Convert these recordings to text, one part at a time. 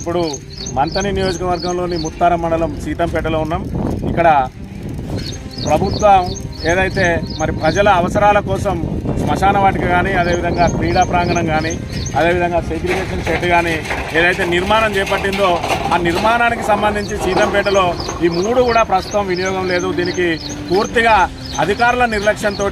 ఇప్పుడు మంతని నియోజకవర్గంలోని ముత్తారం మండలం సీతంపేటలో ఉన్నాం. ఇక్కడ ప్రభుత్వం ఏదైతే మరి ప్రజల అవసరాల కోసం శ్మశాన వాటిక కానీ అదేవిధంగా క్రీడా ప్రాంగణం కానీ అదేవిధంగా సెగ్రిగేషన్ షెడ్ కానీ ఏదైతే నిర్మాణం చేపట్టిందో ఆ నిర్మాణానికి సంబంధించి సీతంపేటలో ఈ మూడు కూడా ప్రస్తుతం వినియోగం లేదు. దీనికి పూర్తిగా అధికారుల నిర్లక్ష్యంతో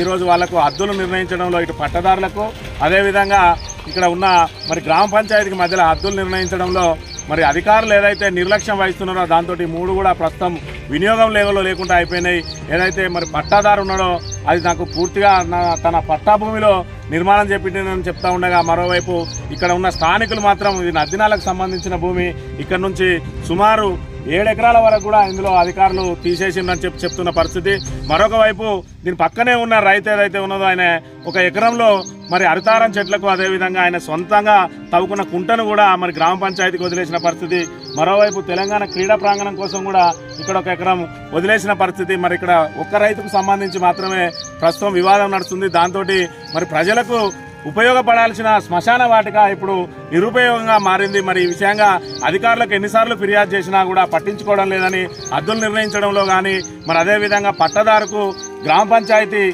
ఈరోజు వాళ్ళకు హద్దులు నిర్ణయించడంలో ఇటు పట్టదారులకు అదేవిధంగా ఇక్కడ ఉన్న మరి గ్రామ పంచాయతీకి మధ్యలో హద్దులు నిర్ణయించడంలో మరి అధికారులు ఏదైతే నిర్లక్ష్యం వహిస్తున్నారో దాంతో మూడు కూడా ప్రస్తుతం వినియోగం లేవలో లేకుండా అయిపోయినాయి. ఏదైతే మరి పట్టాదారు ఉన్నాడో అది నాకు పూర్తిగా నా తన పట్టా భూమిలో నిర్మాణం చేపించిందని చెప్తా ఉండగా మరోవైపు ఇక్కడ ఉన్న స్థానికులు మాత్రం ఇది నదినాలకు సంబంధించిన భూమి ఇక్కడ నుంచి సుమారు ఏడు ఎకరాల వరకు కూడా ఇందులో అధికారులు తీసేసిందని చెప్పి చెప్తున్న పరిస్థితి. మరొక వైపు దీని పక్కనే ఉన్న రైతు ఏదైతే ఉన్నదో ఆయన ఒక ఎకరంలో మరి అరితారం చెట్లకు అదేవిధంగా ఆయన సొంతంగా తవ్వుకున్న కుంటను కూడా మరి గ్రామ పంచాయతీకి వదిలేసిన పరిస్థితి. మరోవైపు తెలంగాణ క్రీడా ప్రాంగణం కోసం కూడా ఇక్కడ ఒక ఎకరం వదిలేసిన పరిస్థితి. మరి ఇక్కడ ఒక్క రైతుకు సంబంధించి మాత్రమే ప్రస్తుతం వివాదం నడుస్తుంది. దాంతో మరి ప్రజలకు ఉపయోగపడాల్సిన శ్మశాన వాటిక ఇప్పుడు నిరుపయోగంగా మారింది. మరి ఈ విషయంగా అధికారులకు ఎన్నిసార్లు ఫిర్యాదు చేసినా కూడా పట్టించుకోవడం లేదని హద్దులు నిర్ణయించడంలో కానీ మరి అదేవిధంగా పట్టదారుకు గ్రామ పంచాయతీ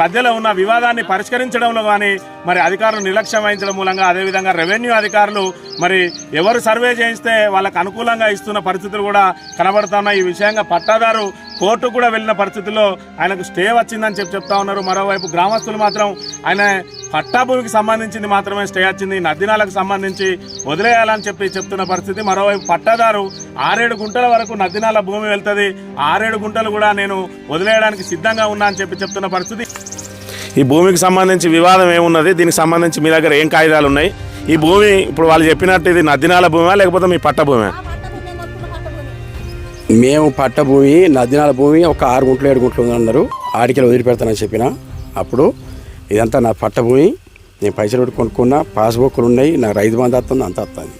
మధ్యలో ఉన్న వివాదాన్ని పరిష్కరించడంలో కానీ మరి అధికారులు నిర్లక్ష్యం వహించడం మూలంగా అదేవిధంగా రెవెన్యూ అధికారులు మరి ఎవరు సర్వే చేయిస్తే వాళ్ళకు అనుకూలంగా ఇస్తున్న పరిస్థితులు కూడా కనబడుతున్నాయి. ఈ విషయంగా పట్టాదారు కోర్టు కూడా వెళ్ళిన పరిస్థితుల్లో ఆయనకు స్టే వచ్చిందని చెప్పి చెప్తా ఉన్నారు. మరోవైపు గ్రామస్తులు మాత్రం ఆయన పట్టా భూమికి సంబంధించింది మాత్రమే స్టే వచ్చింది. నదినాలకు సంబంధించి వదిలేయాలని చెప్పి చెప్తున్న పరిస్థితి. మరోవైపు పట్టాదారు ఆరేడు గుంటల వరకు నదినాల భూమి వెళ్తుంది. ఆరేడు గుంటలు కూడా నేను వదిలేయడానికి సిద్ధంగా ఉన్నా అని చెప్పి చెప్తున్న పరిస్థితి. ఈ భూమికి సంబంధించి వివాదం ఏమున్నది? దీనికి సంబంధించి మీ దగ్గర ఏం కాగితాలు ఉన్నాయి ఈ భూమి ఇప్పుడు వాళ్ళు చెప్పినట్టు ఇది నదినాల భూమా లేకపోతే మీ పట్ట భూమా? మేము పట్ట భూమి నదినాల భూమి ఒక ఆరు గుంటలు ఏడు గుంటలు ఉందన్నారు ఆడికెళ్ళి వదిలిపెడతానని చెప్పిన అప్పుడు ఇదంతా నా పట్ట భూమి. నేను పైసలు పెట్టి కొనుక్కున్నా పాస్బుక్లు ఉన్నాయి నా రైతు బంధు వస్తుంది అంత వస్తుంది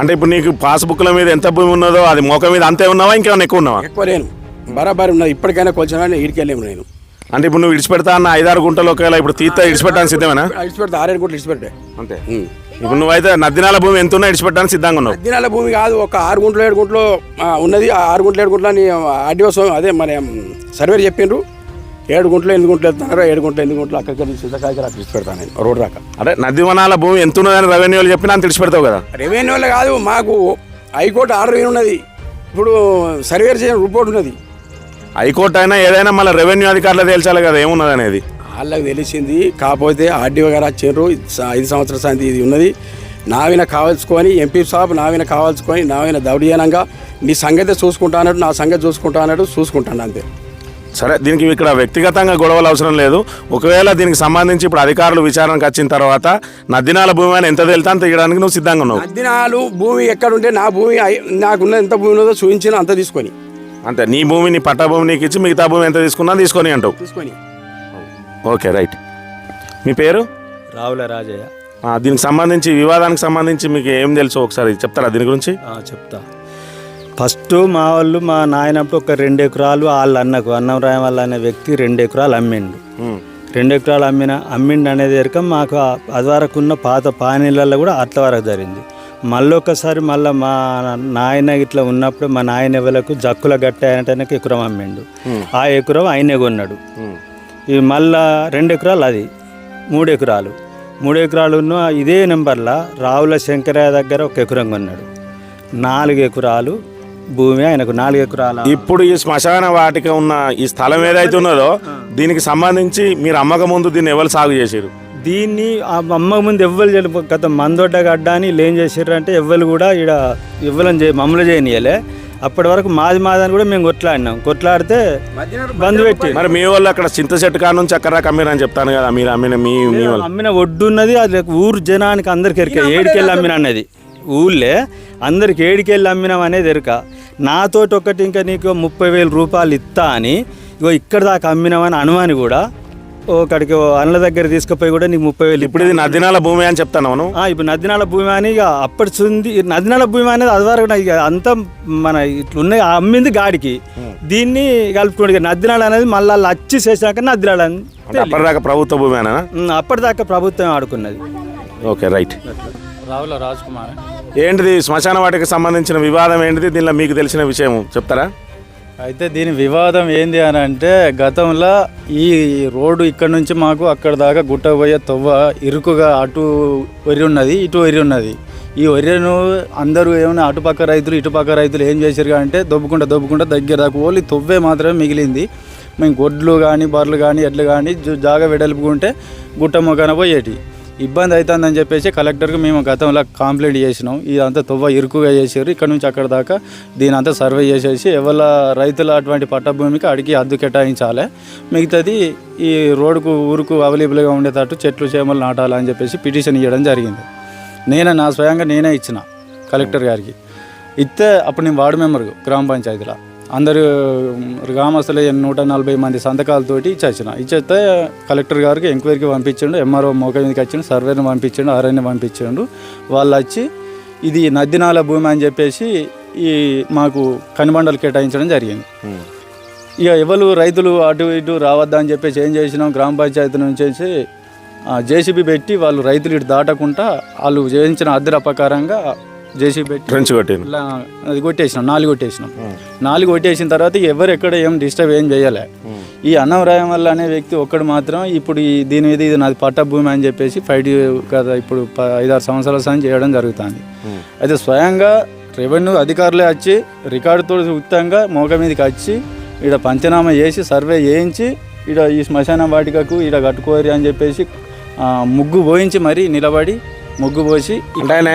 అంటే ఇప్పుడు నీకు పాస్బుక్ల మీద ఎంత భూమి ఉన్నదో అది మోక మీద అంతే ఉన్నావా ఇంకేమైనా ఎక్కువ ఉన్నావా? ఎక్కువ లేను. బరాబరి ఉన్నది. ఇప్పటికైనా కొంచెం ఈడికెళ్ళాము నేను. అంటే ఇప్పుడు నువ్వు ఇడిచిపెడతా అన్న ఐదారు గుంటలు ఒకవేళ ఇప్పుడు తీర్థ ఇడిచిపెట్టడానికి సిద్ధమేనా? ఇడిచిపెడితే ఆరేడు గుంటలు ఇడిచిపెట్టే. అంతే. ఇప్పుడు నువ్వైతే నదినాల భూమి ఎంత ఉన్నా ఇడిచిపెట్టడానికి సిద్ధంగా ఉన్నావు? నదినాల భూమి కాదు ఒక ఆరు గుంటలు ఏడు గుంటలు ఉన్నది. ఆ ఆరు గుంటలు ఏడు గుంటలు అని ఆర్డీఓ అదే మన సర్వేర్ చెప్పిండ్రు. ఏడు గుంటలు ఎనిమిది గుంటలు వెళ్తున్నారు ఏడు గుంటలు ఎనిమిది గుంటలు అక్కడికి వెళ్ళి సిద్ధకాయకి అక్కడ నేను రోడ్ దాకా అదే నది వనాల భూమి ఎంత ఉన్నదని రెవెన్యూ వాళ్ళు చెప్పినా అంత ఇడిచిపెడతావు కదా? రెవెన్యూ వాళ్ళే కాదు మాకు హైకోర్టు ఆర్డర్ ఏమి ఉన్నది ఇప్పుడు సర్వేర్ చేయడం రిపోర్ట్ ఉన్నది. హైకోర్టు అయినా ఏదైనా మళ్ళీ రెవెన్యూ అధికారులు తేల్చాలి కదా ఏమున్నది అనేది? వాళ్ళకి తెలిసింది కాకపోతే ఆర్డీఓ గారు వచ్చారు ఐదు సంవత్సరాల సంది ఇది ఉన్నది. నావిన కావాల్సుకొని ఎంపీ సాబ్ నావిన కావాల్సుకొని నావిన దౌర్జన్యంగా నీ సంగతి చూసుకుంటా అన్నట్టు నా సంగతి చూసుకుంటా అన్నట్టు చూసుకుంటాను అంతే. సరే దీనికి ఇక్కడ వ్యక్తిగతంగా గొడవలు అవసరం లేదు. ఒకవేళ దీనికి సంబంధించి ఇప్పుడు అధికారులు విచారణకు వచ్చిన తర్వాత నదినాల భూమి అని ఎంత వెళ్తా అంత ఇవ్వడానికి నువ్వు సిద్ధంగా ఉన్నావు. నదినాలు భూమి ఎక్కడుంటే నా భూమి నాకున్న ఎంత భూమి ఉన్నదో చూపించిన అంత తీసుకొని. అంతే నీ భూమి నీ పట్టా భూమి నీకు ఇచ్చి మిగతా భూమి ఎంత తీసుకున్నా తీసుకొని అంటావు. తీసుకొని. Okay right. మీ పేరు? రావుల రాజయ్య. ఆ, దీనికి సంబంధించి వివాదానికి సంబంధించి మీకు ఏం తెలుసు ఒకసారి? చెప్తారా దీని గురించి? ఆ, చెప్తా. ఫస్ట్ మా వాళ్ళు మా నాయనప్పుడు ఒక రెండు ఎకరాలు వాళ్ళ అన్నకు అన్నం రాయమల్ల అనే వ్యక్తి రెండు ఎకరాలు అమ్మిండు. రెండు ఎకరాలు అమ్మిన అమ్మిండు అనేది ఎరక మాకు ఆ- అది వరకు ఉన్న పాత పానీళ్ళల్లో కూడా అట్ల వరకు జరిగింది. మళ్ళీ ఒకసారి మళ్ళీ మా నాయన ఇట్లా ఉన్నప్పుడు మా నాయన ఎవలకు జక్కుల గట్ట అనేటానికి ఎకరం అమ్మిండు. ఆ ఎకరం ఆయనే కొన్నాడు. ఈ మళ్ళా రెండు ఎకరాలు అది మూడు ఎకరాలు మూడు ఎకరాలు ఉన్న ఇదే నెంబర్లో రావుల శంకరయ్య దగ్గర ఒక ఎకరం కొన్నాడు. నాలుగు ఎకరాలు భూమి ఆయనకు నాలుగు ఎకరాల ఇప్పుడు ఈ శ్మశాన వాటిక ఉన్న ఈ స్థలం ఏదైతే ఉన్నదో దీనికి సంబంధించి మీరు అమ్మక ముందు దీన్ని ఎవరు సాగు చేసారు దీన్ని ఆ అమ్మ ముందు ఎవ్వరు గత మందొడ్డ గడ్డ అని చేసారు అంటే ఎవ్వరు కూడా ఇక్కడ ఎవ్వరం చే మమ్మల్ని చేయనియలే అప్పటి వరకు మాది మాది అని కూడా మేము కొట్లాడినాం. కొట్లాడితే బంద్ పెట్టి మరి మీ వాళ్ళు అక్కడ చింత చెట్టు కాడ నుంచి అక్కడ అమ్మిరని చెప్తాను కదా మీరు అమ్మిన మీ మీ వాళ్ళు. అమ్మిన ఒడ్డు ఉన్నది అది ఊరు జనానికి అందరికి ఎరిక. ఏడికెళ్ళి అమ్మిన అన్నది ఊళ్ళే అందరికి ఏడికెళ్ళి అమ్మినాం అనేది ఎరుక. నాతోటి ఒకటి ఇంకా నీకు ముప్పై వేల రూపాయలు ఇస్తా అని ఇగో ఇక్కడ దాకా అమ్మినామని అనుమాని కూడా ఒకడికి అన్నల దగ్గర తీసుకుపోయి కూడా నీకు ముప్పై వేలు ఇప్పుడు ఇది నదినాల భూమి అని చెప్తాను అవును. ఇప్పుడు నదినాల భూమి అని ఇక అప్పటి సుంది నదినాల భూమి అనేది అది వరకు ఇక అంతా మన ఇట్లున్నాయి అమ్మింది గాడికి. దీన్ని కలుపుకోండి నదినాలు అనేది మళ్ళీ వచ్చి చేశాక నదినాలు అని అప్పటిదాకా ప్రభుత్వ భూమి అప్పటిదాకా ప్రభుత్వం ఆడుకున్నది ఓకే రైట్. రావుల రాజ్ కుమార్ ఏంటిది శ్మశాన వాటికి సంబంధించిన వివాదం ఏంటిది? దీనిలో మీకు తెలిసిన విషయం చెప్తారా? అయితే దీని వివాదం ఏంది అని అంటే గతంలో ఈ రోడ్డు ఇక్కడ నుంచి మాకు అక్కడ దాకా గుట్ట పోయే తొవ్వ ఇరుకుగా అటు వరి ఉన్నది ఇటు వరి ఉన్నది. ఈ వరిను అందరూ ఏమైనా అటుపక్క రైతులు ఇటుపక్క రైతులు ఏం చేశారు అంటే దొబ్బుకుంటా దొబ్బుకుంటా దగ్గర దాకా ఓన్లీ తొవ్వే మాత్రమే మిగిలింది. మేము గొడ్లు కానీ బర్రెలు కానీ ఎడ్లు కానీ జు- జాగా వెడల్పుకుంటే గుట్ట మొక్కన పోయేటి. ఇబ్బంది అవుతుందని చెప్పేసి కలెక్టర్కి మేము గతంలో కంప్లైంట్ చేసినాం. ఇదంతా తువ్వ ఇరుకుగా చేసారు ఇక్కడ నుంచి అక్కడ దాకా దీని అంతా సర్వే చేసేసి ఎవరి రైతుల అటువంటి పట్టభూమికి అడిగి అద్దు కేటాయించాలి. మిగతాది ఈ రోడ్డుకు ఊరుకు అవైలబుల్గా ఉండేటట్టు చెట్లు చేమలు నాటాలని చెప్పేసి పిటిషన్ ఇవ్వడం జరిగింది. నేనే నా స్వయంగా నేనే ఇచ్చిన కలెక్టర్ గారికి. ఇస్తే అప్పుడు నేను వార్డు మెంబర్ గ్రామ పంచాయతీలో. అందరు గ్రామస్తులు నూట నలభై మంది సంతకాలతోటి ఇచ్చేసిన. ఇచ్చేస్తే కలెక్టర్ గారికి ఎంక్వైరీకి పంపించిండు ఎంఆర్ఓ మోక మీదకి వచ్చిండు సర్వేని పంపించిండు ఆర్ఐని పంపించిండు. వాళ్ళు వచ్చి ఇది నద్దినాల భూమి అని చెప్పేసి ఈ మాకు కనిబండలు కేటాయించడం జరిగింది. ఇక ఎవరు రైతులు అటు ఇటు రావద్దని చెప్పేసి ఏం చేసినాం గ్రామ పంచాయతీ నుంచి జేసీబీ పెట్టి వాళ్ళు రైతులు ఇటు దాటకుండా వాళ్ళు చేయించిన అద్దెల ప్రకారంగా జేసీబీ పెట్టి ట్రెంచ్ కొట్టింది ఇలా అది కొట్టేసినాం నాలుగు కొట్టేసినాం. నాలుగు కొట్టేసిన తర్వాత ఎవరు ఎక్కడ ఏం డిస్టర్బ్ ఏం చేయలే. ఈ అన్నవరాయం వల్ల అనే వ్యక్తి ఒక్కడు మాత్రం ఇప్పుడు ఈ దీని మీద ఇది నాది పట్ట భూమి అని చెప్పేసి ఫైట్ కదా ఇప్పుడు ఐదారు సంవత్సరాల సాయం చేయడం జరుగుతుంది. అయితే స్వయంగా రెవెన్యూ అధికారులే వచ్చి రికార్డుతో ఉచితంగా మోక మీదకి వచ్చి ఇక్కడ పంచనామా చేసి సర్వే చేయించి ఇక్కడ ఈ శ్మశాన వాటికకు ఇక్కడ కట్టుకోరి అని చెప్పేసి ముగ్గు పోయించి మరీ నిలబడి ముగ్గు పోసి అంటే ఆయన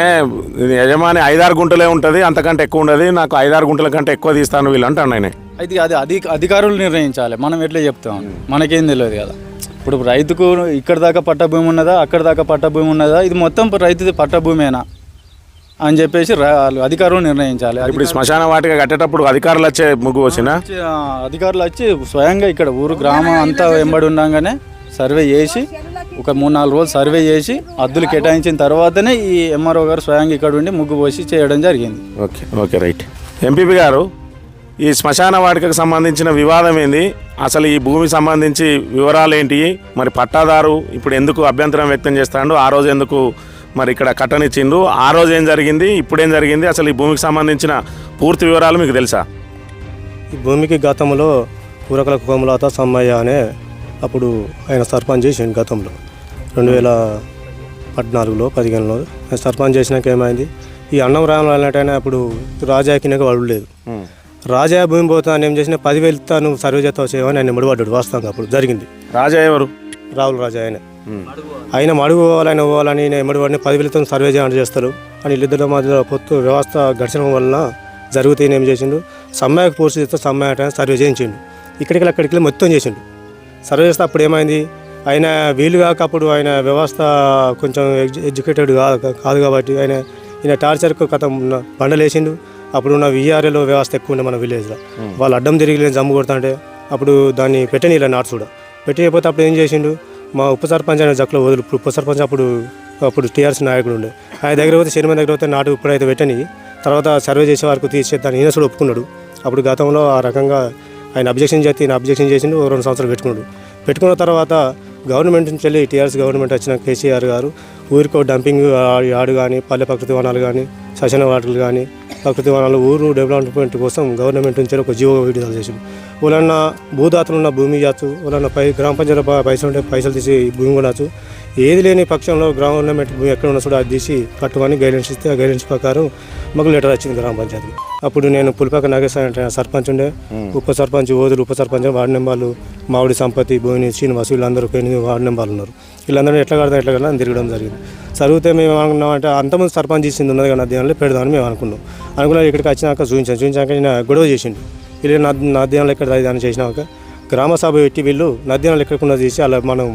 యజమాని ఐదారు గుంటలే ఉంటుంది అంతకంటే ఎక్కువ ఉండదు. నాకు ఐదారు గుంటల కంటే ఎక్కువ తీస్తాను వీళ్ళు అంటాను ఆయన. అయితే అది అధిక అధికారులు నిర్ణయించాలి. మనం ఎట్లా చెప్తాం? మనకేం తెలియదు కదా. ఇప్పుడు రైతుకు ఇక్కడ దాకా పట్ట భూమి ఉన్నదా అక్కడ దాకా పట్ట భూమి ఉన్నదా? ఇది మొత్తం రైతుది పట్ట భూమేనా? అని చెప్పేసి అధికారులు నిర్ణయించాలి. ఇప్పుడు శ్మశాన వాటిక కట్టేటప్పుడు అధికారులు వచ్చే ముగ్గు వచ్చినా? అధికారులు వచ్చి స్వయంగా ఇక్కడ ఊరు గ్రామం అంతా వెంబడి ఉండగానే సర్వే చేసి ఒక మూడు నాలుగు రోజులు సర్వే చేసి అద్దులు కేటాయించిన తర్వాతనే ఈ ఎంఆర్ఓ గారు స్వయంగా ఇక్కడ ఉండి ముగ్గు పోసి చేయడం జరిగింది. Okay okay right. ఎంపీపీ గారు ఈ శ్మశాన వాటికకు సంబంధించిన వివాదం ఏంది? అసలు ఈ భూమి సంబంధించి వివరాలు ఏంటి? మరి పట్టాదారు ఇప్పుడు ఎందుకు అభ్యంతరం వ్యక్తం చేస్తాడు? ఆ రోజు ఎందుకు మరి ఇక్కడ కట్టనిచ్చిండు? ఆ రోజు ఏం జరిగింది? ఇప్పుడు ఏం జరిగింది? అసలు ఈ భూమికి సంబంధించిన పూర్తి వివరాలు మీకు తెలుసా? ఈ భూమికి గతంలో పూరకల కోమలత సమ్మయ్య అనే అప్పుడు ఆయన సర్పంచ్ చేసిండు గతంలో. రెండు వేల పద్నాలుగులో పదిహేనులో సర్పంచ్ చేసినాక ఏమైంది? ఈ అన్నం రామలు అన్నట్టయినా అప్పుడు రాజాకినక వాడు లేదు రాజా భూమి పోతా అని ఏం చేసిన పదివేలు తాను సర్వే చేస్తావు చేయమని ఆయన ముడిపడ్డాడు వాస్తవంగా అప్పుడు జరిగింది. రాజా ఎవరు? రావుల రాజా ఆయన. ఆయన అడుగు పోవాలని పోవాలని నేను ఎమ్మడివాడిని పదివేలతో సర్వే చేయాలని చేస్తారు. అని వీళ్ళిద్దరి మధ్య పొత్తు వ్యవస్థ ఘర్షణ వలన జరిగితే ఈయన ఏం చేసిండు? సమ్మాయకు పూర్తి చేస్తే సమ్మాయ అంటే సర్వే చేయించిండు. ఇక్కడికి అక్కడికి వెళ్ళి మొత్తం చేసిండు. సర్వే చేస్తే అప్పుడు ఏమైంది? ఆయన వీలు కాక అప్పుడు ఆయన వ్యవస్థ కొంచెం ఎడ్యు- ఎడ్యుకేటెడ్ కాదు కాదు కాబట్టి ఆయన ఈయన టార్చర్కు కథ బండలు వేసిండు అప్పుడు ఉన్న విఆర్ఏలో వ్యవస్థ ఎక్కువ ఉండే మన విలేజ్లో. వాళ్ళు అడ్డం తిరిగి లేని జమ్ము కొడుతుంటే అప్పుడు దాన్ని పెట్టనీళ్ళ నాట్స్ కూడా పెట్టకపోతే అప్పుడు ఏం చేసిండు? మా ఉప సర్పంచ్ అనే జక్కులో వదులు ఇప్పుడు ఉప సర్పంచ్ అప్పుడు అప్పుడు టీఆర్ఎస్ నాయకుడు ఉండే. ఆయన దగ్గర పోతే చైర్మన్ దగ్గర పోతే నాటు ఇప్పుడైతే పెట్టని తర్వాత సర్వే చేసే వరకు తీసేద్దాన్ని ఈయన కూడా ఒప్పుకున్నాడు. అప్పుడు గతంలో ఆ రకంగా ఆయన అబ్జెక్షన్ చేస్తే ఈయన అబ్జెక్షన్ చేసిండు ఓ రెండు సంవత్సరాలు పెట్టుకున్నాడు. పెట్టుకున్న తర్వాత గవర్నమెంట్ నుంచి వెళ్ళి టీఆర్ఎస్ గవర్నమెంట్ వచ్చిన కేసీఆర్ గారు ఊరికో డంపింగ్ యార్డు కానీ పల్లె ప్రకృతి వనాలు కానీ శ్మశాన వాటలు కానీ ప్రకృతి వనాలు ఊరు డెవలప్మెంట్ కోసం గవర్నమెంట్ నుంచి ఒక జీవో విడుదల చేసింది. వాళ్ళన్న భూదాతలు ఉన్న భూమి ఇవ్వచ్చు వాళ్ళన్న పై గ్రామ పంచాయతీ పైసలు ఉంటే పైసలు తీసి భూమి కొనవచ్చు ఏది లేని పక్షంలో గవర్నమెంట్ భూమి ఎక్కడ ఉన్నా కూడా అది తీసి కట్టుమని గైడెన్స్ ఇస్తే ఆ గైడెన్స్ ప్రకారం మాకు లెటర్ వచ్చింది గ్రామ పంచాయతీ అప్పుడు నేను పులిపాక నాగేశ్వర సర్పంచ్ ఉండే. ఉప సర్పంచ్ ఓదులు ఉప సర్పంచ్ వార్డు నెంబర్లు మామిడి సంపత్తి భూమిని శ్రీనివాసు వీళ్ళందరూ ఎనిమిది వార్డు నెంబర్లు ఉన్నారు. వీళ్ళందరూ ఎట్లా కడతాం ఎట్లా కడతాం అని తిరగడం జరిగింది. చదివితే మేము ఏమనుకున్నాం అంటే అంతమంది సర్పంచ్ ఇచ్చింది ఉన్నది కానీ నద్యాలలో పెడదామని మేము అనుకున్నాం. అనుకున్నాం ఇక్కడికి వచ్చినాక చూపించాను. చూపించాక నేను గొడవ చేసిండు. వీళ్ళు నద్ నద్యాలలో ఎక్కడ దాన్ని చేసినాక గ్రామ సభ పెట్టి వీళ్ళు నద్యాలు ఎక్కడికున్నది చేసి అలా మనం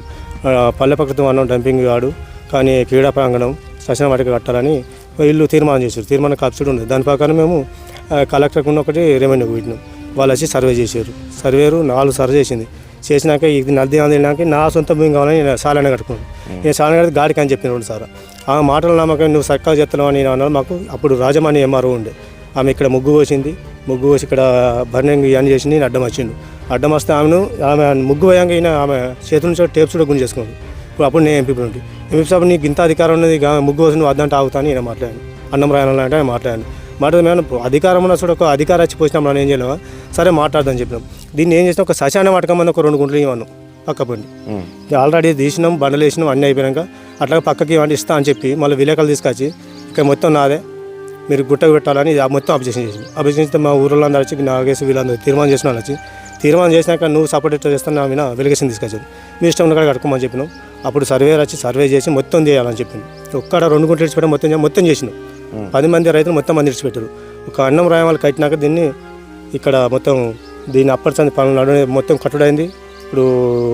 పల్లె ప్రకృతి అన్నం డంపింగ్ కాడు కానీ క్రీడా ప్రాంగణం శ్మశాన వాటికి కట్టాలని వీళ్ళు తీర్మానం చేశారు. తీర్మానం కాప్చుడు ఉంది దాని ప్రకారం మేము కలెక్టర్ కలెక్టర్కి ఉన్న ఒకటి రెవెన్యూ పెట్టినాం. వాళ్ళు వచ్చి సర్వే చేశారు. సర్వేరు నాలుగు సర్వే చేసింది. చేసినాక ఇది నది అందినాక నా సొంత భూమి కావాలని నేను సాలన కట్టుకున్నాను. నేను సాలన కడితే గాడికి అని చెప్పిన రెండు సార్ ఆ మాటల నమ్మకం నువ్వు సర్కారు చేస్తున్నావు అని నేను అన్నాను. మాకు అప్పుడు రాజమాని ఎంఆర్ఓ ఉండే. ఆమె ఇక్కడ ముగ్గు పోసింది. ముగ్గు పోసి ఇక్కడ బర్నింగ్ ఇవన్నీ చేసి నేను అడ్డం వచ్చిండు. అడ్డం వస్తే ఆమెను ఆమె ముగ్గు పోయాక ఈయన ఆమె చేతుల నుంచి టేప్స్ కూడా గుంజేసుకున్నాడు ఇప్పుడు అప్పుడు నేను ఎంపీ ఉండి. ఎంపీ సాబ్ నీకు ఇంత అధికారం ఉన్నది ముగ్గు పోసి నువ్వు అద్దంటే ఆగుతాను ఈయన మాట్లాడాను అన్నం రాయాలంటే ఆయన మాట్లాడాను మాట్లాడి మేము అధికారం ఉన్న చూడ ఒక అధికారం వచ్చి పోసినాం మనం ఏం చేయలేమా? సరే మాట్లాడదాం చెప్పినాం. దీన్ని ఏం చేసినాం? ఒక శ్మశాన వాటకం మంది ఒక రెండు గుంటలు ఇవ్వను పక్క పండి ఆల్రెడీ తీసినాం బండలు వేసినాం అన్నీ అయిపోయాక అట్లాగే పక్కకి ఇవ్వండి ఇస్తా అని చెప్పి మళ్ళీ విలేకరులు తీసుకొచ్చి ఇక్కడ మొత్తం నాదే మీరు గుట్టకు పెట్టాలని మొత్తం అబ్జెక్షన్ చేసింది అబ్జెక్షన్ చేస్తే మా ఊరిలో అందరూ వచ్చి నాగేసి వీళ్ళందరూ తీర్మానం చేసిన వాళ్ళు వచ్చి తీర్మానం చేసినాక నువ్వు సపోర్ట్ ఎట్లా చేస్తాను నా మీద వెలిగేషన్ తీసుకొచ్చాను మీ ఇష్టం ఉన్న కాడ కట్టుకోమని చెప్పినాం. అప్పుడు సర్వేర్ వచ్చి సర్వే చేసి మొత్తం చేయాలని చెప్పింది. ఒక్కడ రెండు గుంటలు ఇడిచిపెట్టాం మొత్తం మొత్తం చేసినాం. పది మంది రైతులు మొత్తం మంది ఇడిచిపెట్టారు. ఒక అన్నం రాయం వాళ్ళు కట్టినాక దీన్ని ఇక్కడ మొత్తం దీన్ని అప్పటి పనులు నడు మొత్తం కట్టుడైంది. ఇప్పుడు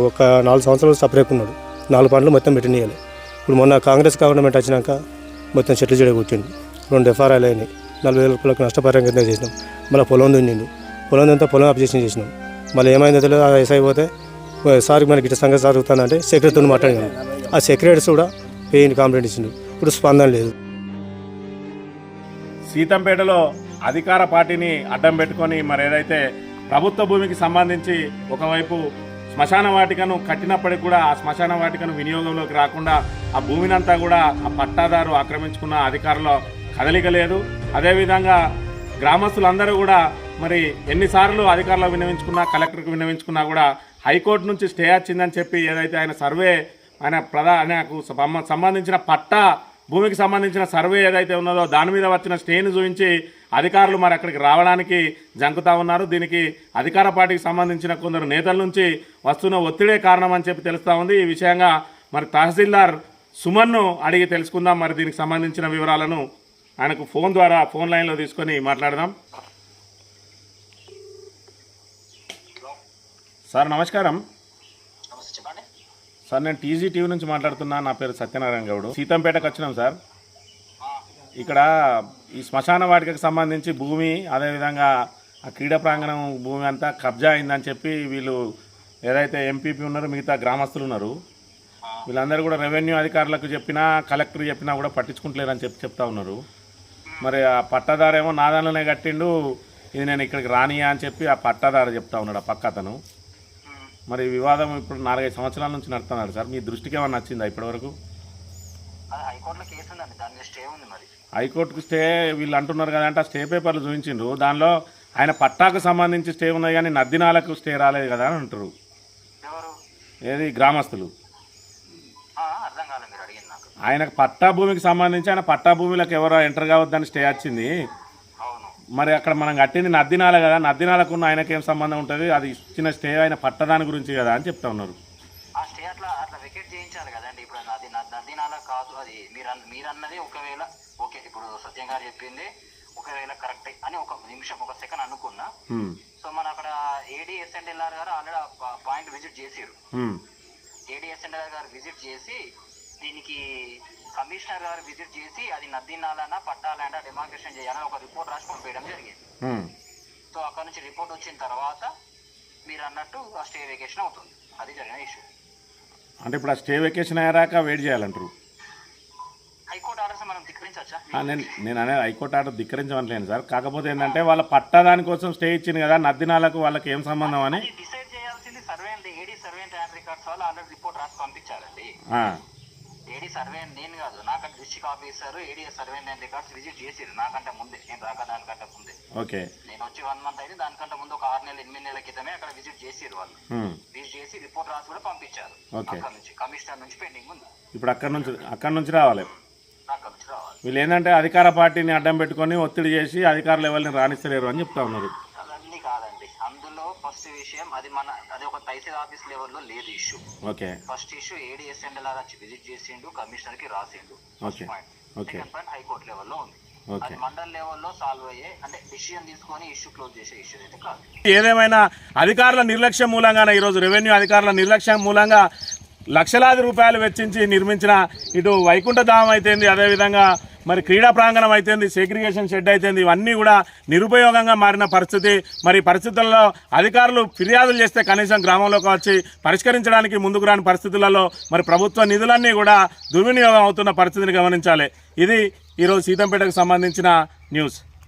ఒక నాలుగు సంవత్సరాలు సపరేట్ ఉన్నాడు నాలుగు పనులు మొత్తం పెట్టినీయాలి ఇప్పుడు మొన్న కాంగ్రెస్ గవర్నమెంట్ వచ్చినాక మొత్తం చెట్లు చెడ కొట్టిండు. రెండు ఎఫ్ఆర్ఐలు అయినాయి. నలభై వేల రూపాయలకు నష్టపరిహారం కింద చేసినాం. మళ్ళీ పొలం దున్నిండు. పొలం దున్నితే పొలం అప్జెక్షన్ చేసినాం. మళ్ళీ ఏమైందో తెలియదు. ఆ ఎస్ఐ పోతే సార్ మనకి ఇట్లా సంగతి జరుగుతుందంటే సెక్రటరీతో మాట్లాడినాను ఆ సెక్రటరీస్ కూడా పెయిన్ కంప్లైంట్ ఇచ్చిండు. ఇప్పుడు స్పందన లేదు. సీతంపేటలో అధికార పార్టీని అడ్డం పెట్టుకొని మరి ఏదైతే ప్రభుత్వ భూమికి సంబంధించి ఒకవైపు శ్మశాన వాటికను కట్టినప్పటికీ కూడా ఆ శ్మశాన వాటికను వినియోగంలోకి రాకుండా ఆ భూమినంతా కూడా ఆ పట్టాదారు ఆక్రమించుకున్న అధికారుల కదలిక లేదు. అదేవిధంగా గ్రామస్తులందరూ కూడా మరి ఎన్నిసార్లు అధికారులు విన్నవించుకున్నా కలెక్టర్కి విన్నవించుకున్నా కూడా హైకోర్టు నుంచి స్టే వచ్చిందని చెప్పి ఏదైతే ఆయన సర్వే ఆయన ప్రధా సంబంధించిన పట్టా భూమికి సంబంధించిన సర్వే ఏదైతే ఉన్నదో దాని మీద వచ్చిన స్టేని చూపించి అధికారులు మరి అక్కడికి రావడానికి జంకుతా ఉన్నారు. దీనికి అధికార పార్టీకి సంబంధించిన కొందరు నేతల నుంచి వస్తున్న ఒత్తిడే కారణం అని చెప్పి తెలుస్తూ ఉంది. ఈ విషయంగా మరి తహసీల్దార్ సుమన్ను అడిగి తెలుసుకుందాం. మరి దీనికి సంబంధించిన వివరాలను ఆయనకు ఫోన్ ద్వారా ఫోన్ లైన్లో తీసుకొని మాట్లాడదాం. సార్ నమస్కారం. సార్ నేను టీజీ టీవీ నుంచి మాట్లాడుతున్నా. నా పేరు సత్యనారాయణ గౌడ్. సీతంపేటకు వచ్చినాం సార్. ఇక్కడ ఈ శ్మశాన వాటికకు సంబంధించి భూమి అదేవిధంగా ఆ క్రీడా ప్రాంగణం భూమి అంతా కబ్జా అయిందని చెప్పి వీళ్ళు ఏదైతే ఎంపీపీ ఉన్నారో మిగతా గ్రామస్తులు ఉన్నారు. వీళ్ళందరూ కూడా రెవెన్యూ అధికారులకు చెప్పినా కలెక్టర్ చెప్పినా కూడా పట్టించుకుంటలేరని చెప్పి చెప్తా ఉన్నారు. మరి ఆ పట్టాదారేమో నాదానిలోనే కట్టిండు. ఇది నేను ఇక్కడికి రానియా అని చెప్పి ఆ పట్టాదారు చెప్తా ఉన్నాడు ఆ పక్క అతను. మరి వివాదం ఇప్పుడు నాలుగైదు సంవత్సరాల నుంచి నడుతున్నాడు సార్. మీ దృష్టికి ఏమన్నా వచ్చిందా ఇప్పటివరకు? హైకోర్టుకు స్టే వీళ్ళు అంటున్నారు కదంటే ఆ స్టే పేపర్లు చూపించిండ్రు. దానిలో ఆయన పట్టాకు సంబంధించి స్టే ఉన్నాయి కానీ నద్దినాలకు స్టే రాలేదు కదా అని అంటారు ఏది? గ్రామస్తులు. ఆయనకు పట్టా భూమికి సంబంధించి ఆయన పట్టా భూమిలోకి ఎవరో ఎంటర్ కావద్దని స్టే వచ్చింది. మరి అక్కడ మనం కట్టింది నద్దినాల కదా నద్దినాలకు ఉన్న ఆయనకి ఏం సంబంధం ఉంటుంది? అది ఇచ్చిన స్టే ఆయన పట్టదాని గురించి కదా అని చెప్తా ఉన్నారు. ఆ స్టే అట్లా అట్లా వెకేట్ చేయించాలి కదండి. ఇప్పుడు అది నదినాల కాదు అది మీరు మీరు అన్నది ఒకవేళ ఓకే ఇప్పుడు సత్యం గారు చెప్పింది ఒకవేళ కరెక్ట్ అని ఒక నిమిషం ఒక సెకండ్ అనుకున్నా. సో మన అక్కడ ఏడి ఎస్ఎన్ఎల్ఆర్ గారు ఆల్రెడీ పాయింట్ విజిట్ చేసారు హ్మ్. ఏడి ఎస్ఎన్ఎల్ఆర్ గారు విజిట్ చేసి దీనికి కమిషనర్ గారు విజిట్ చేసి అది నదీనాలనా పట్టాలంటే డిమార్కేషన్ చేయాలని ఒక రిపోర్ట్ రాసి పంపించడం జరిగింది. సో అక్కడ నుంచి రిపోర్ట్ వచ్చిన తర్వాత మీరు అన్నట్టు ఆ స్టే వెకేషన్ అవుతుంది. అది జరిగిన ఇష్యూ అంటే ఇప్పుడు ఆ స్టే వెకేషన్ అయ్యాక వెయిట్ చేయాలంటారు? హైకోర్టు ఆర్డర్స్ మనం ధిక్కరించవచ్చా? నేను నేను అనేది హైకోర్టు ఆర్డర్ ధిక్కరించమట్లేను సార్. కాకపోతే ఏంటంటే వాళ్ళ పట్టదాని కోసం స్టే ఇచ్చింది కదా నద్దినాలకు వాళ్ళకి ఏం సంబంధం అని? డిసైడ్ చేయాల్సింది సర్వే ఏడీ సర్వే రికార్డ్స్ వాళ్ళు ఆల్రెడీ రిపోర్ట్ రాసి పంపించారండి. ఏడీ సర్వే నేను కాదు. నాకంటే district officer AD survey and records visit చేసిరు నాకంటే ముందే. నేను రాక దానికంటే ముందే. ఓకే. నేను వచ్చి వన్ మంత్ అయితే దానికంటే ముందు ఒక ఆరు నెలలు ఎనిమిది నెలల క్రితమే అక్కడ విజిట్ చేసిరు వాళ్ళు. విజిట్ చేసి రిపోర్ట్ రాసి కూడా పంపించారు. అక్కడ నుంచి కమిషనర్ నుంచి పెండింగ్ ఉంది. ఇప్పుడు అక్కడ నుంచి అక్కడ నుంచి రావాలి. అక్కడ నుంచి రావాలి. వీళ్ళు ఏంటంటే అధికార పార్టీని అడ్డం పెట్టుకొని ఒత్తిడి చేసి అధికారులు ఎవరిని రాణిస్తలేరు అని చెప్తా ఉన్నారు. ఫస్ట్ విషయం అది మన అది ఒక తహసీల్ ఆఫీస్ లెవెల్లో లేదు issue okay first issue AD S and LR వచ్చి విజిట్ చేసిండు కమిషనర్కి రాసిండు okay. Okay. Second point high court లెవెల్లో ఉంది. అది మండల్ లెవెల్లో సాల్వ్ అయ్యే అంటే డిసిషన్ తీసుకొని ఇష్యూ క్లోజ్ చేసే ఇష్యూ అయితే కాదు ఏదేమైనా అధికారుల నిర్లక్ష్యం మూలంగానే ఈరోజు రెవెన్యూ అధికారుల నిర్లక్ష్యం మూలంగా లక్షలాది రూపాయలు వెచ్చించి నిర్మించిన ఇటు వైకుంఠధామం అయితేంది అదేవిధంగా మరి క్రీడా ప్రాంగణం అయితేంది సెగ్రిగేషన్ షెడ్ అయితేంది ఇవన్నీ కూడా నిరుపయోగంగా మారిన పరిస్థితి. మరి పరిస్థితుల్లో అధికారులు ఫిర్యాదులు చేస్తే కనీసం గ్రామంలోకి వచ్చి పరిష్కరించడానికి ముందుకు రాని పరిస్థితులలో మరి ప్రభుత్వ నిధులన్నీ కూడా దుర్వినియోగం అవుతున్న పరిస్థితిని గమనించాలి. ఇది ఈరోజు సీతంపేటకు సంబంధించిన న్యూస్.